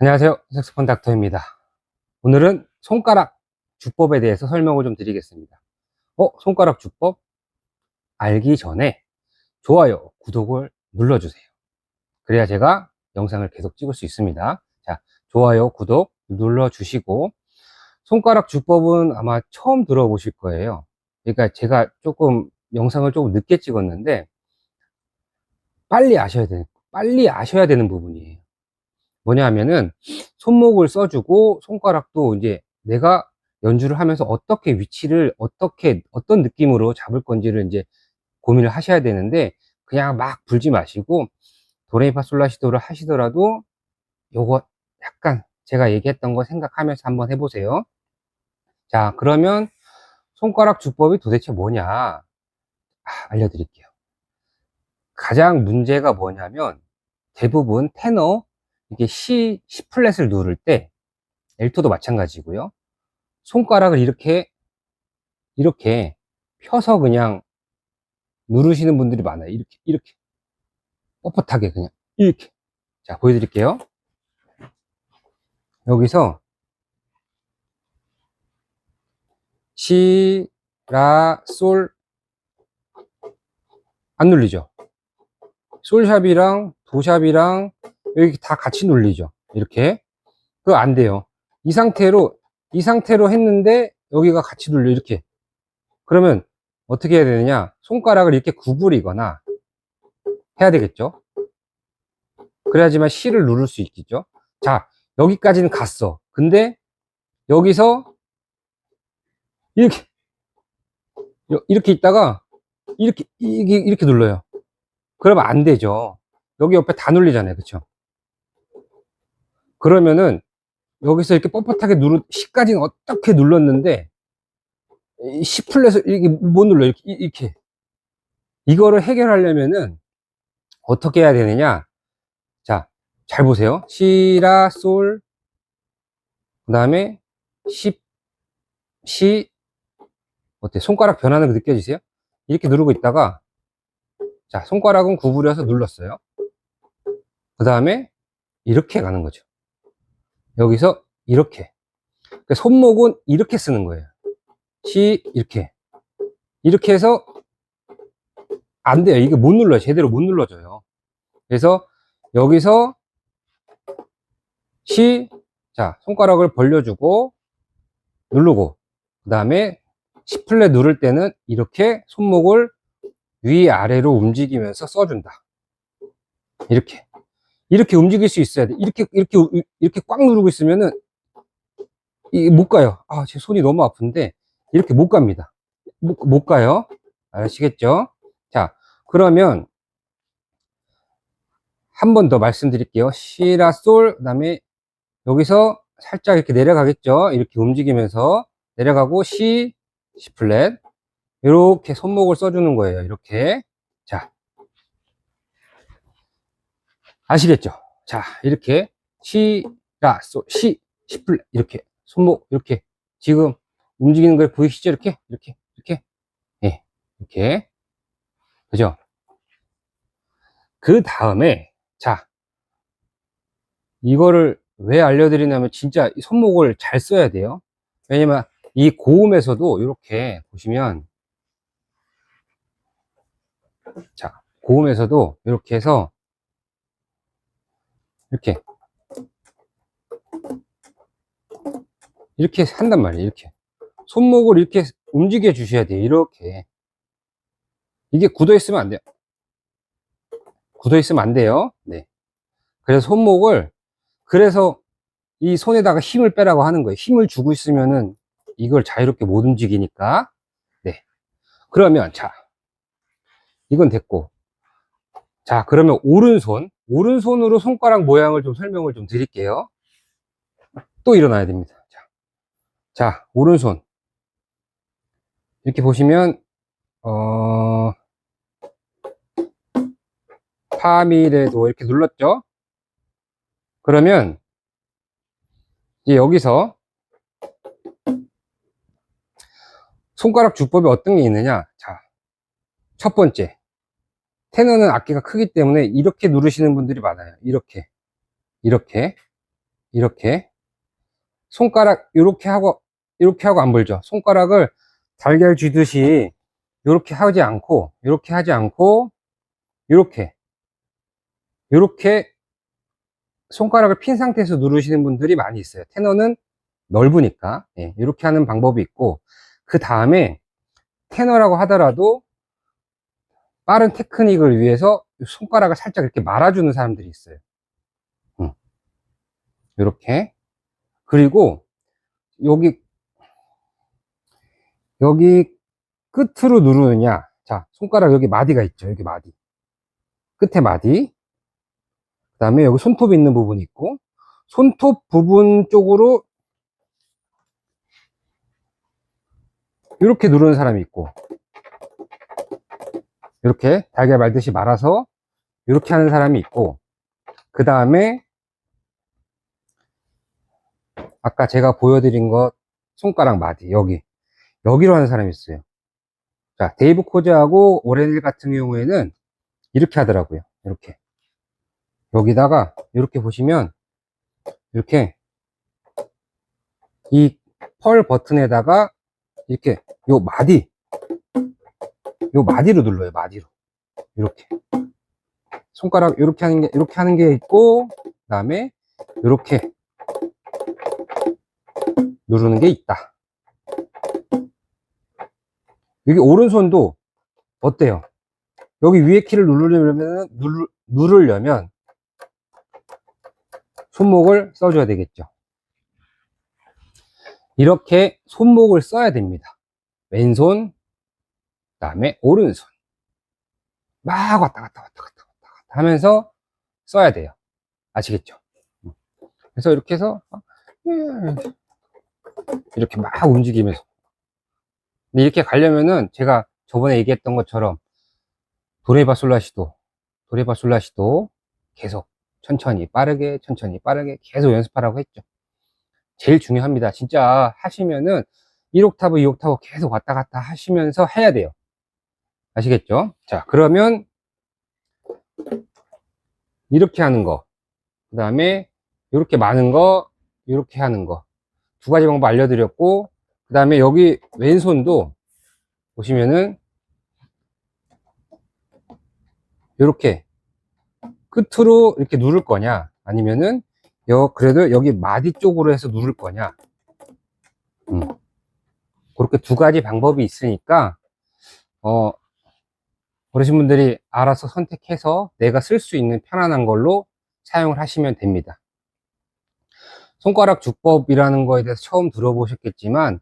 안녕하세요. 색소폰 닥터입니다. 오늘은 손가락 주법에 대해서 설명을 좀 드리겠습니다. 어, 손가락 주법? 알기 전에 좋아요, 구독을 눌러주세요. 그래야 제가 영상을 계속 찍을 수 있습니다. 자, 좋아요, 구독 눌러주시고, 손가락 주법은 아마 처음 들어보실 거예요. 그러니까 제가 조금 영상을 조금 늦게 찍었는데, 빨리 아셔야 되는, 빨리 아셔야 되는 부분이에요. 뭐냐 하면은 손목을 써주고 손가락도 이제 내가 연주를 하면서 어떻게 위치를 어떻게 어떤 느낌으로 잡을 건지를 이제 고민을 하셔야 되는데 그냥 막 불지 마시고 도레미파솔라시도를 하시더라도 요거 약간 제가 얘기했던 거 생각하면서 한번 해보세요. 자 그러면 손가락 주법이 도대체 뭐냐 아, 알려드릴게요. 가장 문제가 뭐냐면 대부분 테너 이게 C, C 플랫을 누를 때 L2도 마찬가지고요. 손가락을 이렇게 이렇게 펴서 그냥 누르시는 분들이 많아요. 이렇게 이렇게 뻣뻣하게 그냥 이렇게 자 보여드릴게요. 여기서 시, 라, 솔 안 눌리죠? 솔샵이랑 도샵이랑 여기 다 같이 눌리죠. 이렇게. 그거 안 돼요. 이 상태로, 이 상태로 했는데 여기가 같이 눌려. 이렇게. 그러면 어떻게 해야 되느냐. 손가락을 이렇게 구부리거나 해야 되겠죠. 그래야지만 C를 누를 수 있겠죠. 자, 여기까지는 갔어. 근데 여기서 이렇게 이렇게 있다가 이렇게 이렇게 이렇게 눌러요. 그러면 안 되죠. 여기 옆에 다 눌리잖아요. 그쵸? 그러면은 여기서 이렇게 뻣뻣하게 누르 C까지는 어떻게 눌렀는데 C 플랫을 이렇게 못 눌러 이렇게, 이렇게 이거를 해결하려면은 어떻게 해야 되느냐 자 잘 보세요 시라 솔 그 다음에 C C 어때 손가락 변하는 거 느껴지세요 이렇게 누르고 있다가 자 손가락은 구부려서 눌렀어요. 그 다음에 이렇게 가는 거죠. 여기서 이렇게. 그러니까 손목은 이렇게 쓰는 거예요. 시 이렇게. 이렇게 해서 안 돼요. 이게 못 눌러요. 제대로 못 눌러져요. 그래서 여기서 시 자 손가락을 벌려주고 누르고 그 다음에 플랫 누를 때는 이렇게 손목을 위아래로 움직이면서 써준다 이렇게 이렇게 움직일 수 있어야 돼. 이렇게, 이렇게, 이렇게 꽉 누르고 있으면은, 이, 못 가요. 아, 제 손이 너무 아픈데, 이렇게 못 갑니다. 못, 못 가요. 아시겠죠? 자, 그러면, 한 번 더 말씀드릴게요. 시라, 솔, 그 다음에, 여기서 살짝 이렇게 내려가겠죠? 이렇게 움직이면서, 내려가고, 시, 시 플랫. 이렇게 손목을 써주는 거예요. 이렇게. 자, 아시겠죠? 자, 이렇게 시, 라, 소, 시, 시 플랫 이렇게 손목 이렇게 지금 움직이는 걸 보이시죠? 이렇게 이렇게 이렇게 예, 이렇게 그죠? 그 다음에 자 이거를 왜 알려드리냐면 진짜 손목을 잘 써야 돼요. 왜냐면 이 고음에서도 이렇게 보시면 자 고음에서도 이렇게 해서 이렇게. 이렇게 한단 말이에요 이렇게. 손목을 이렇게 움직여 주셔야 돼요 이렇게. 이게 굳어 있으면 안 돼요. 굳어 있으면 안 돼요. 네. 그래서 손목을 그래서 이 손에다가 힘을 빼라고 하는 거예요. 힘을 주고 있으면은 이걸 자유롭게 못 움직이니까. 네. 그러면 자 이건 됐고 자 그러면 오른손 오른손으로 손가락 모양을 좀 설명을 좀 드릴게요. 또 일어나야 됩니다. 자, 자 오른손. 이렇게 보시면, 어, 파미레도 이렇게 눌렀죠? 그러면, 이제 여기서 손가락 주법이 어떤 게 있느냐? 자, 첫 번째. 테너는 악기가 크기 때문에 이렇게 누르시는 분들이 많아요. 이렇게. 이렇게. 이렇게 손가락 이렇게 하고 이렇게 하고 안 불죠. 손가락을 달걀 쥐듯이 이렇게 하지 않고 이렇게 하지 않고 이렇게 이렇게 손가락을 핀 상태에서 누르시는 분들이 많이 있어요. 테너는 넓으니까 예, 이렇게 하는 방법이 있고 그 다음에 테너라고 하더라도 빠른 테크닉을 위해서 손가락을 살짝 이렇게 말아주는 사람들이 있어요. 음. 이렇게. 그리고 여기 여기 끝으로 누르느냐. 자 손가락 여기 마디가 있죠. 여기 마디. 끝에 마디. 그 다음에 여기 손톱 있는 부분이 있고 손톱 부분 쪽으로 이렇게 누르는 사람이 있고 이렇게 달걀 말듯이 말아서 이렇게 하는 사람이 있고 그 다음에 아까 제가 보여드린 것 손가락 마디 여기. 여기로 하는 사람이 있어요. 자 데이브 코즈하고 오렌일 같은 경우에는 이렇게 하더라고요. 이렇게. 여기다가 이렇게 보시면 이렇게 이 펄 버튼에다가 이렇게 요 마디 요 마디로 눌러요 마디로. 이렇게. 손가락 이렇게 하는 게 이렇게 하는 게 있고 그다음에 이렇게 누르는 게 있다. 여기 오른손도 어때요? 여기 위에 키를 누르려면 누르, 누르려면 손목을 써줘야 되겠죠. 이렇게 손목을 써야 됩니다. 왼손 그 다음에 오른손. 막 왔다 갔다 왔다 갔다 왔다 갔다 하면서 써야 돼요. 아시겠죠? 그래서 이렇게 해서 이렇게 막 움직이면서. 근데 이렇게 가려면은 제가 저번에 얘기했던 것처럼 도레바 솔라시도 도레바 솔라시도 계속 천천히 빠르게 천천히 빠르게 계속 연습하라고 했죠. 제일 중요합니다. 진짜 하시면은 1옥타브 2옥타브 계속 왔다 갔다 하시면서 해야 돼요 아시겠죠? 자 그러면 이렇게 하는 거 그 다음에 이렇게 많은 거 이렇게 하는 거. 두 가지 방법 알려드렸고 그 다음에 여기 왼손도 보시면은 이렇게 끝으로 이렇게 누를 거냐 아니면은 여 그래도 여기 마디 쪽으로 해서 누를 거냐. 음. 그렇게 두 가지 방법이 있으니까 어 어르신분들이 알아서 선택해서 내가 쓸 수 있는 편안한 걸로 사용을 하시면 됩니다 손가락 주법이라는 거에 대해서 처음 들어보셨겠지만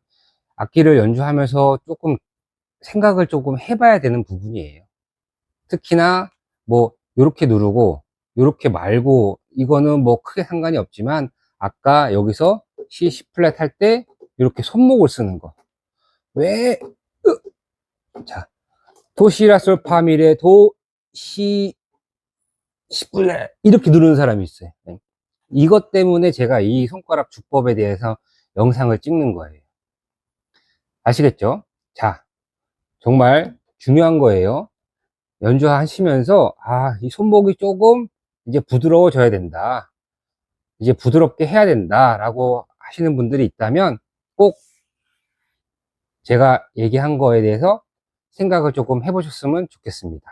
악기를 연주하면서 조금 생각을 조금 해봐야 되는 부분이에요 특히나 뭐 이렇게 누르고 이렇게 말고 이거는 뭐 크게 상관이 없지만 아까 여기서 C, C 플랫 할 때 이렇게 손목을 쓰는 거. 왜? 으! 자, 도시라 솔 파미레 도, 시, 시 플랫 이렇게 누르는 사람이 있어요. 네. 이것 때문에 제가 이 손가락 주법에 대해서 영상을 찍는 거예요. 아시겠죠? 자, 정말 중요한 거예요. 연주하시면서 아, 이 손목이 조금 이제 부드러워져야 된다. 이제 부드럽게 해야 된다. 라고 하시는 분들이 있다면 꼭 제가 얘기한 거에 대해서 생각을 조금 해보셨으면 좋겠습니다.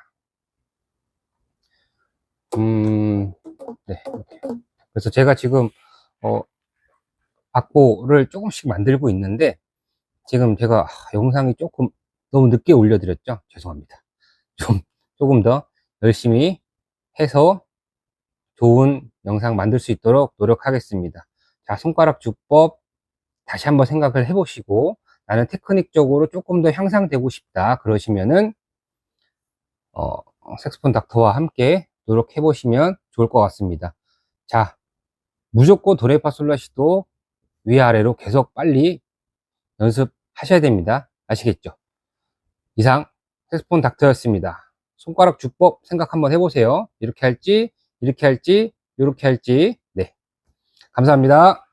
음, 네. 이렇게. 그래서 제가 지금, 어, 악보를 조금씩 만들고 있는데, 지금 제가 아, 영상이 조금 너무 늦게 올려드렸죠? 죄송합니다. 좀, 조금 더 열심히 해서 좋은 영상 만들 수 있도록 노력하겠습니다. 자, 손가락 주법 다시 한번 생각을 해보시고 나는 테크닉적으로 조금 더 향상되고 싶다 그러시면은 어, 색스폰 닥터와 함께 노력해 보시면 좋을 것 같습니다. 자, 무조건 도레파솔라시도 위아래로 계속 빨리 연습하셔야 됩니다. 아시겠죠? 이상 색스폰 닥터였습니다. 손가락 주법 생각 한번 해보세요. 이렇게 할지, 이렇게 할지, 이렇게 할지. 네. 감사합니다.